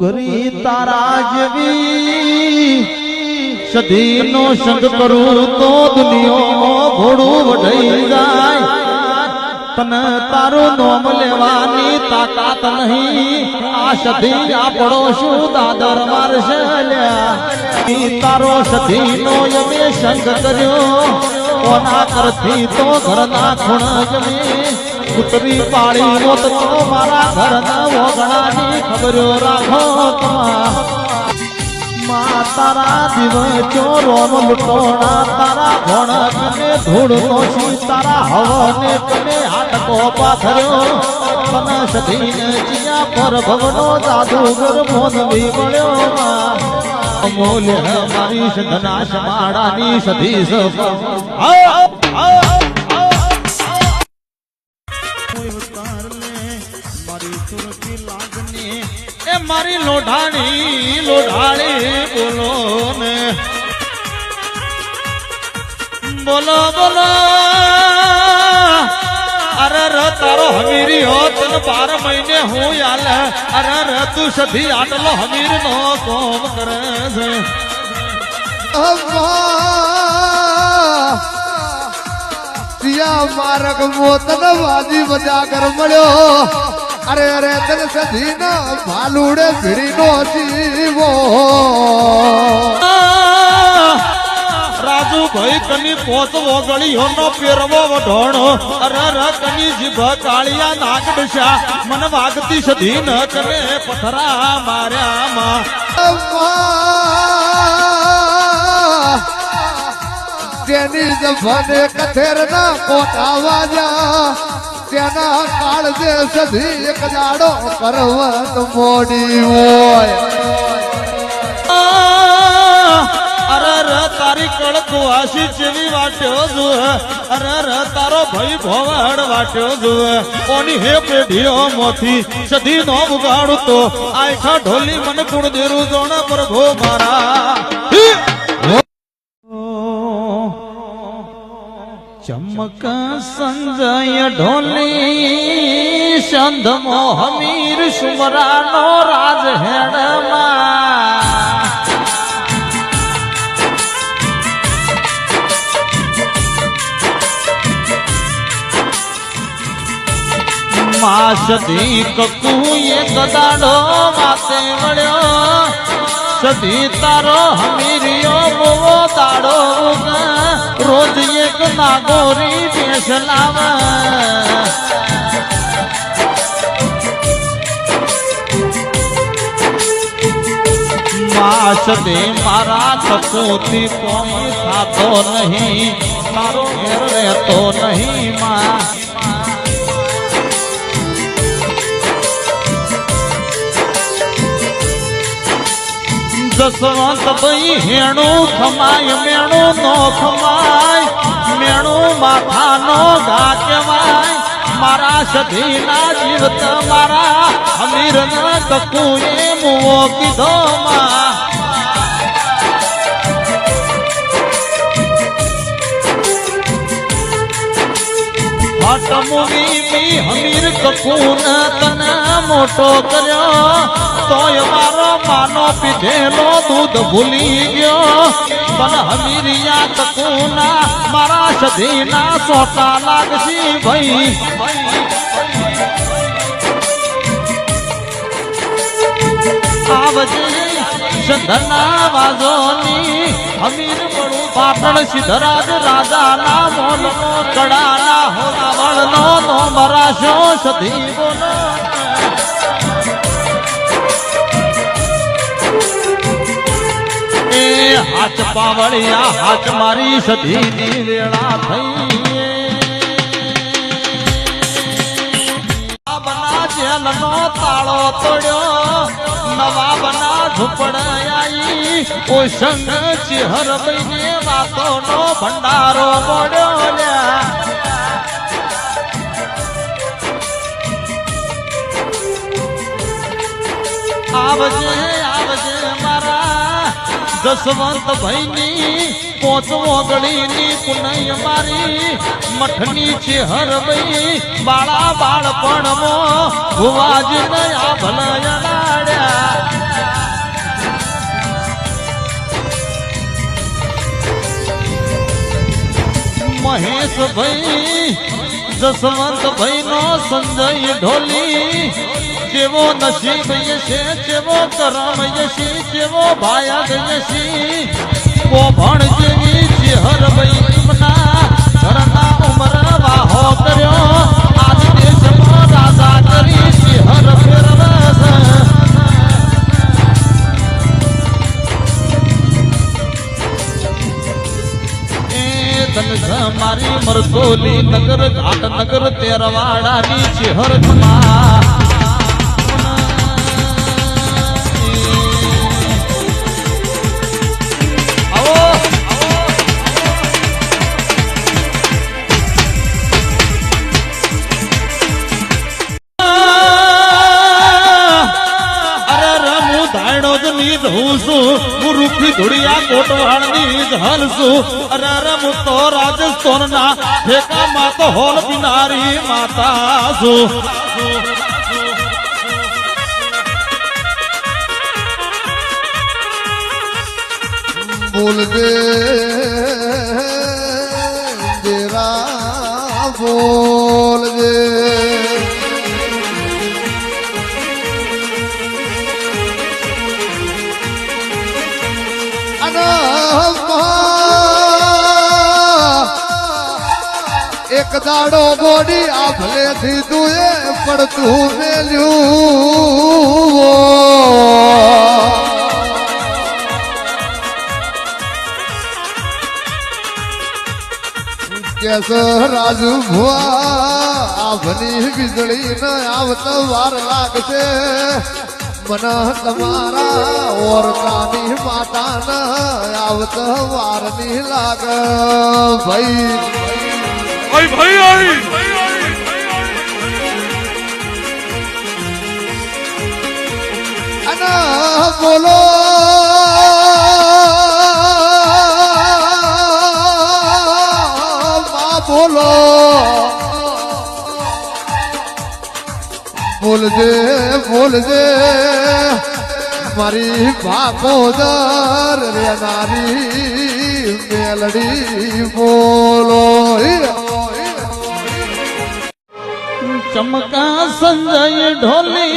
કરી તારા જેવી સધીનો સંગ કરું તો દુનિયો ઘોડું વઢઈ જાય. તને તારું નોમ લેવાની તાકાત નહીં. આ સધી આપણો શું દાદર મારશે તારો સધીનો યમે સંગ કર્યો. કોના કરથી તો ઘરના ખૂણા જમી. કુતરી પાડી હોત તો મારા ઘરના વગડાની ખબરો રાખો મા તારા દિવસો રોમ લૂંટોણા, તારા ભણ તને ધૂળ નોશી તારા હવને તને હાટકો પાથર્યો. તને સધીને પર ભવનો જાદુગર મોનવી મળ્યો. માં અમૂલ્ય મારી સધના સમાડાની સધી સફ. મારી લોઢાણી લોઢાણી બોલો ને. બોલો બોલો. અરે ર, તારો હમીરી હો, તન બાર મહિને હું યાલ. અરે ર, તું સધી આટલો હમીર નો કોમ કરે છે. મારક મોતન વાજી બજાગર મળ્યો. અરે અરે તન સધી ના ભાલુડે ભીડી નો જીવો. રાજુ ભાઈ કની પોત ગળીઓ નો પેરવો વઢોણો. અરે અરે કની જીભ કાળિયા નાગડશા મન વાગતી સધી ન કરે પથરા માર્યા માં તેની જફને કથેર ના કોટાવા વાજા. તેના કાળજે સધી એક જાડો પર્વત મોડી હોય. અરે ર, તારી કળક વાસી જેવી વાટ્યો જુ અરે ર, તારો ભાઈ ભોવડ વાટ્યો જુ કોની હે પેઢીઓ મોથી? સધી નો ઉગાડું આખા ઢોલી મન કુણ દેરું જોણ પ્રભુ મારા. ચમક સંજય ઢોલી સંધમો મોહમીર, સુમરાનો રાજ હેડમાં સદી કકુ એક દાડો માતે મળ્યો સદી તારો હમીરિયો બોવો દાડો. રોજ એક નાગોરી ભેંસ લાવે. માસ દે મારા કપૂતી કોમ ખાતો નહીં. તારો ઘેર રહેતો નહીં માં. જસવંત ભાઈ હેણું ખમાય, મેણું નો ખમાય. મેણું માથાનો ઘા કહેવાય મારા સધીના જીવત મારા અમીર ના કકુએ મુવો કીધો માં. હટમુની મી હમીર કપૂર તને મોટો કર્યો, તોય મારો માનો પીધેલો દૂધ ભૂલી ગયો. પણ હમીરિયા તકુના મારા સધીના સોટા લાગશી ભાઈ. આવજે સંધના વાજોની હમીર મળું પાટણ સિદ્ધરાજ રાજાના મોલનો કડાના હોરાવળનો નો મરાશો સધી બોલો હાથ પાવળિયા, હાથ મારી સધીની વેળા થઈ બના જેલનો તાળો તોડ્યો, નવા બના ઝૂંપડાઈ ઓ સંગ ચિહર બઈને વાતોનો ભંડારો મોડ્યો લ્યા. આવજે જસવંત ભાઈની પોચ ઓગળીની પુનય મારી મઠની છે હરભાઈ બાળા બાળપણમાં ભુવાજીને આ ભલયા લાડ્યા. મહેશ ભાઈ જસવંતભાઈ નો સંજય ઢોલી, જેવો નસીબ છે જેવો કરમ યશી, જેવો ભાયા યશી. કો ભણ જેવી ચેહર ભાઈ એમના ઘરના ઉમર વાહો કર્યો. આજ દેશમાં રાજા કરી ચેહર ફેરવે ધન મારી મરતોલી નગર ઘાટ નગર તેરવાડાની ચેહર આવો ધુડિયા ની જ હલશું. અરે રમુ તો રાજસ્થાન ના ઠેકામાં તો હોલ બિનારી માતા છું બોલજે દેરા એક દાડો ગોડી આભલે ભલે એ પડતું મેલ્યું કેસ રાજુ ભુવા આભની વીજળી ન આવત વાર લાગશે. મને તમારા ઓરતાની માતા ન આવત વારની લાગ. ભાઈ ભાઈ ભાઈ આવી અને બોલો મા બોલો બોલજે બોલજે મારી ભાગોદર રે નારી મેલડી બોલો ચમકા સંજય ઢોલી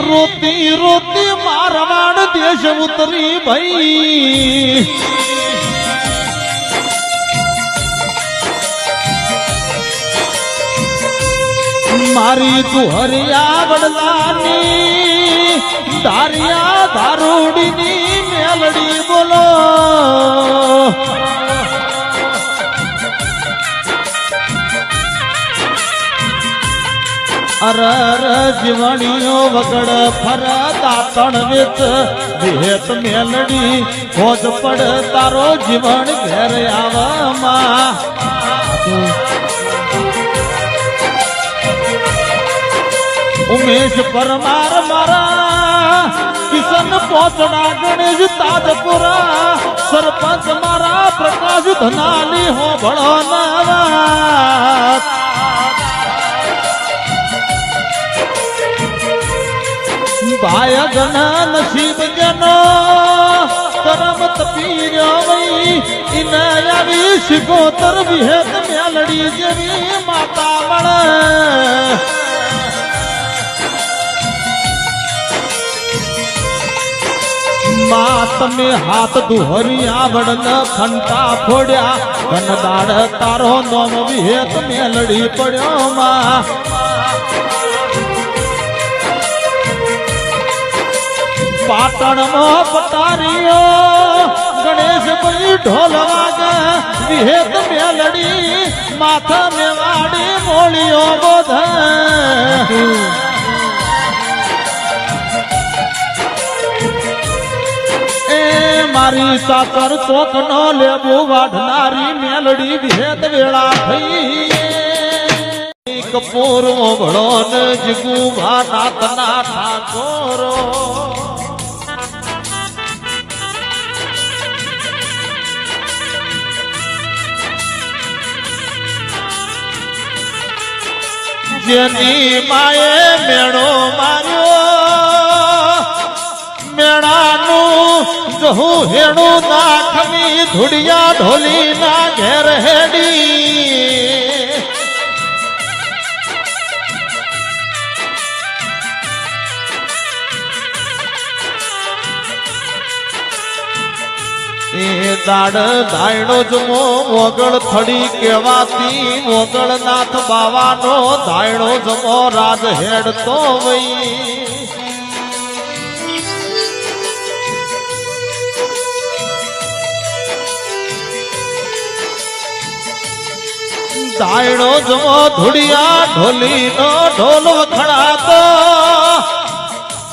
રોતી રોતી મારવાડ દેશ ઉતરી ભાઈ મારી તું હરિયા વડલાની ધારિયા ધારુડીની મેલડી બોલો અર અર જીવણીઓ વગડ ફરતા દાતણ વેત વિહેત મેલડી ખોજ પડ તારો જીવન ઘેર આવમાં. ઉમેશ પરમાર મારા, કિશન પોતડા ગણેશ તાજપુરા, સરપંચ મારા પ્રકાશ ધનાલી હો ભળો ગણ નસીબ જનો કરમ તપીર્યો વઈ ઇને આવી શિકોતર વિહેત મેલડી જેવી માતા મળે. માં તમે હાથ દુહરી આવડ ખંટા ફોડ્યા ધનદાડ તારો નોમ વિહેત મેલડી પડ્યો માં. પાટણમાં પટારીઓ ગણેશભાઈ ઢોલ વાગે વિહેત મેલડી, માથા મેવાડી મોળીઓ બોધ. મારી સાતર ચોક નો લેબુ વાઢનારી મેલડી વિહેત વેળા થઈ કપૂર ભળો ને જીગુ નાથના ઠાકોરો. જેની માએ મેળો માર્યો. મેળાનું જહું હેણું ના ધૂળિયા ધુડિયા ઢોલી ના ઘેર હેડી. એ દાડ દાયડો જમો મોગળ થડી કહેવાતી. મોગળનાથ બાવાનો દાયડો જમો રાજ હેડતો વઈ. દાયડો જમો ધુડિયા ઢોલી નો ઢોલ વખણાતો.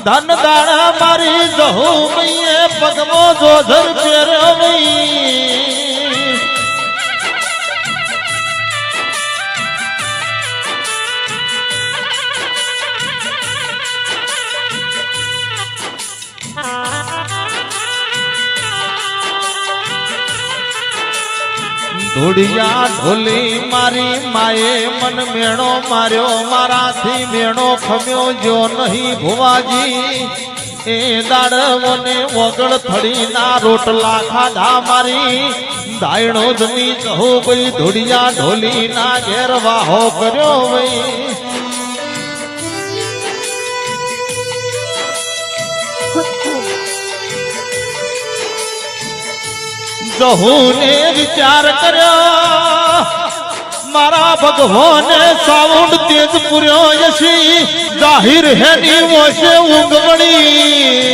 ધન દાણા મારી જહુ મૈયે પગમો જોધર પહેર્યો મઈ ધોડિયા ઢોલી મારી માએ મન મેણો માર્યો, મારાથી મેણો ખમ્યો જો નહીં ભુવાજી. એ દાડવને વગળ થડી ના રોટલા ખાધા મારી. દાયણો જમી કહું ભાઈ ધોડિયા ઢોલી ના ઘેર વાહો કર્યો ભાઈ જહુને વિચાર કર્યો. મારા ભગવાને સાઉન્ડ તેજ પૂર્યો યશી. જાહિર હેની મોશે ઊંઘવણી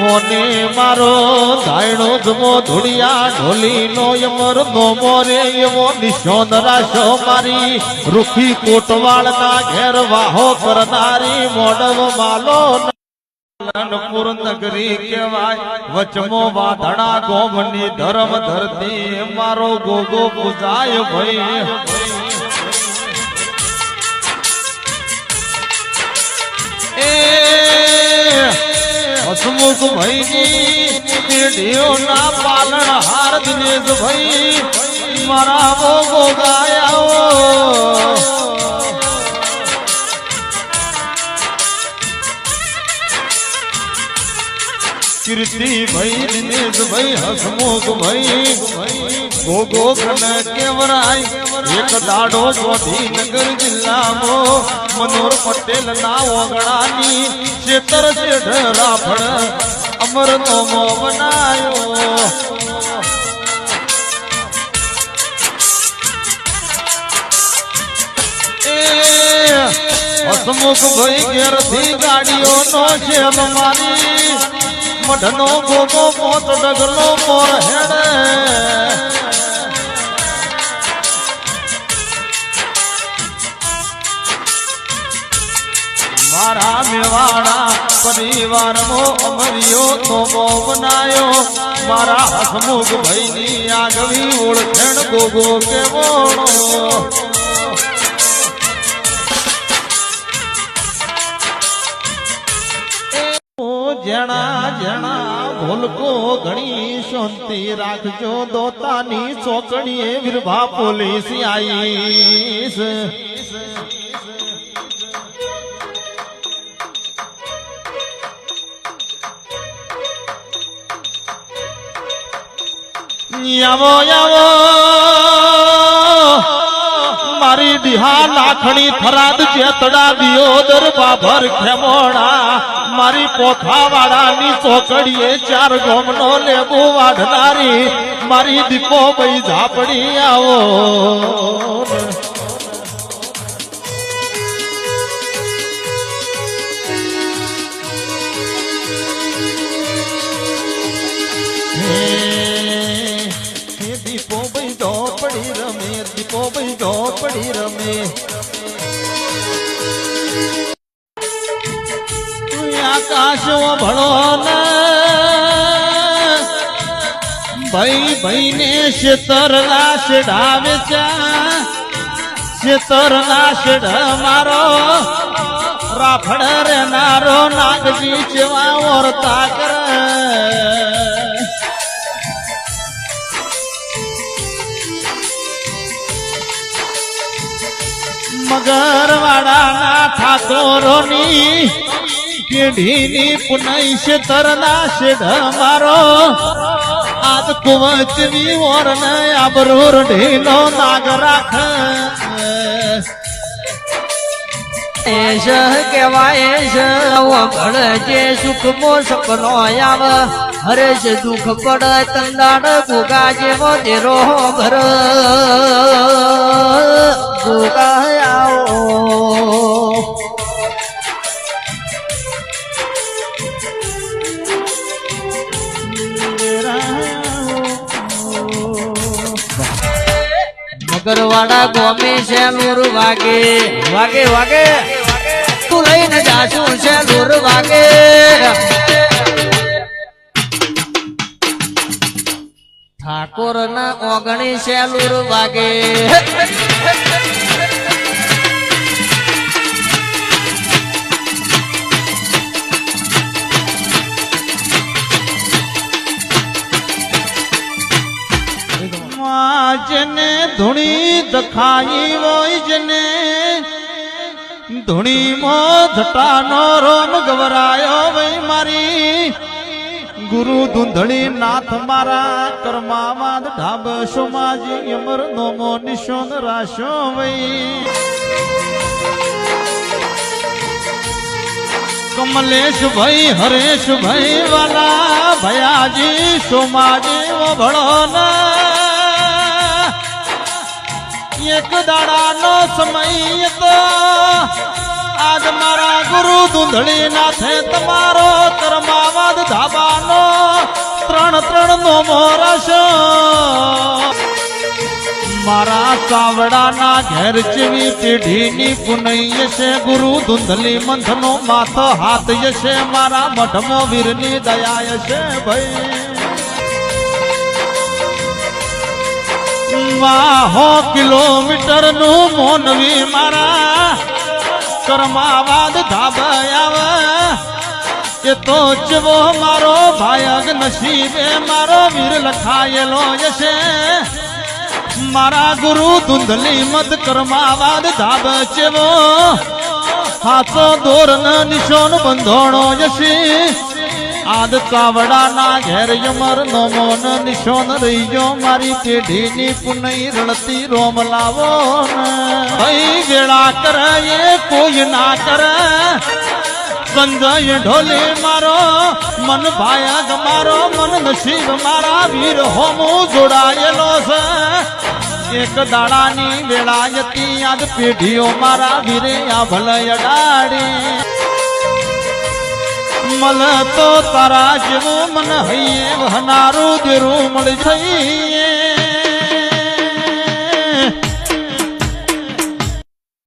મોને મારો ધાયણો ધમો ધુડિયા ઢોલી નો યમર નો મોરે એવો નિશોન રાશો મારી. રૂખી કોટવાળ ના ઘેર વાહો કરનારી મોડવ માલો નાનપુર નગરી કહેવાય. વચમો વાધણા ગોમની ધર્મ ધરતી, મારો ગોગો પૂજાય ભાઈ. એ હસમુખ ભાઈની પેઢીઓ ના પાલન હાર દિનેશ ભાઈ મારા બોગો કીર્તિ ભાઈ, દિનેશ ભાઈ, હસમુખ ભાઈ, ગોગો કન કેવરાય, એક દાડો નગર જિલ્લામો મનોર પટેલ ના ઓગણાની શેતર શેઠ રાફડ અમર નોમો બનાયો હસમુખ ભાઈ ઘેરથી ગાડીઓ નો છે મારી મઢનો ગોમો મોત ડગલો મોર હેડે મારા મેવાડા પરિવારનો અમરિયો તોમો બનાયો મારા હસમુખ ભાઈની આગવી ઓળખેણ ગોગો કેવોણો. જણા જણા ભોલકો ઘણી શાંતિ રાખજો. દોતાની ચોકડીએ વિરભા પોલીસ આઈસ આવો આવો મારી લાખણી થરાદ ચેતડા દિયોદર બાભર ખેમોણા. મારી પોથાવાડાની ચોકડીએ ચાર ગોમનો લેબુ વાઢનારી. મારી દીપો બઈ ઝાપડી આવો. ઝોપડી રમે. આકાશ ને. ભાઈ ભાઈ ને શેતર ના શેઢાવે શેતર મારો રાફડ રે નાગજી જેવા ઓરતા કરે. મગરવાડાના ઠાકોરોની પેઢીની પુનઈ છે તરના શેઢ મારો. આજ કુવચની ઓરને આબરૂર ઢીલો નાગ રાખ. એશ કહેવાય છે વગળ જે સુખ મો સપનો આવ હરેશ દુઃખ પડ તંદાડ ગુગા જેવો ઘર ગુગા મગરવાડા ગોમે છે નૂર વાગે. વાગે વાગે. તું લઈને જાશું છે નૂર વાગે. ઠાકોર ના ઓગણી છે નૂર વાગે. જેને ધૂણી દખાઈ હોય જને ધૂણી મો ધટાનો રોમ ગવરાયો વઈ મારી. ગુરુ ધૂંધળી નાથ મારા કર્માવાદ ઢાબ સોમાજી અમર નોમો નિશોન રાશો વઈ કમલેશ ભાઈ હરેશ ભાઈ વાલા ભયાજી સોમાજી ભળો ના એક દાડાનો સમય તો આજ મારા ગુરુ ધૂંધળી નાથે તમારો કર્માવાદ ધાબાનો ત્રણ ત્રણ નો મોરસ. મારા ચાવડાના ઘેર જેવી પેઢીની પુનૈય છે, ગુરુ ધૂંધલી મંથનો માથો હાથ યશે, મારા મઠમો વીરની દયા છે ભાઈ. વાહો કિલોમીટરનું મોનવી મારા કરમાવાદ ધાબયા એ તો જવો મારો ભાયગ નસીબે મારો વીર લખાયેલો જશે મારા ગુરુ ધૂંધલી મત કરમાવાદ ધાબ ચેવો. હાથો દોરન નિશોન બંધોણો જશી આદ ચાવડાના ઘેર યમર નો મોન નિશોન રહી ગયો મારી પેઢીની પુનઈ રણતી રોમ લાવો. ભાઈ વેળા કરે, એ કોઈ ના કરે. સંજય ઢોલે મારો, મન ભાયા મારો, મન નસીબ મારા વીર હોમું જોડાયેલો છે. એક દાડાની વેળાયતી આજ પેઢીઓ મારા વીરે આ ભલે અડાડી. મલ તો તારા જેવું મન હૈયે વહનારું દેરું મળી જઈએ.